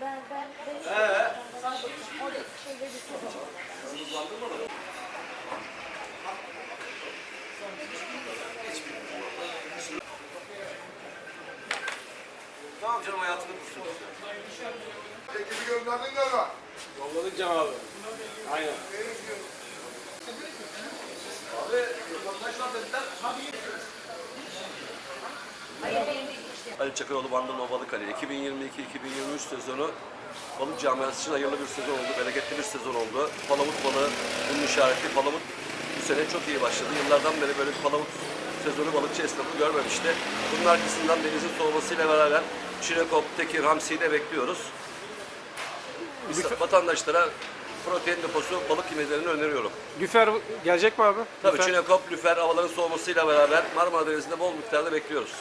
Ben ben ben Ee? Orada şeyleri soracağım. Tamam canım hayatını kursun. Ekibi gönderdin galiba. Yolladık Can abi. Aynen. Abi var dediler. Ali Çakıroğlu Bandırma Balık Ali. 2022-2023 sezonu balık camiası için hayırlı bir sezon oldu. Bereketli bir sezon oldu. Palamut balığı bunun işareti. Palamut bu sene çok iyi başladı. Yıllardan beri böyle bir palamut sezonu balıkçı esnafı görmemişti. Bunun arkasından denizin soğumasıyla beraber Çinekop, Tekir, Hamsi'yi de bekliyoruz. Biz vatandaşlara protein deposu balık yemelerini öneriyorum. Lüfer gelecek mi abi? Tabii Lüfer. Çinekop, lüfer havaların soğumasıyla beraber Marmara Denizi'nde bol miktarda bekliyoruz.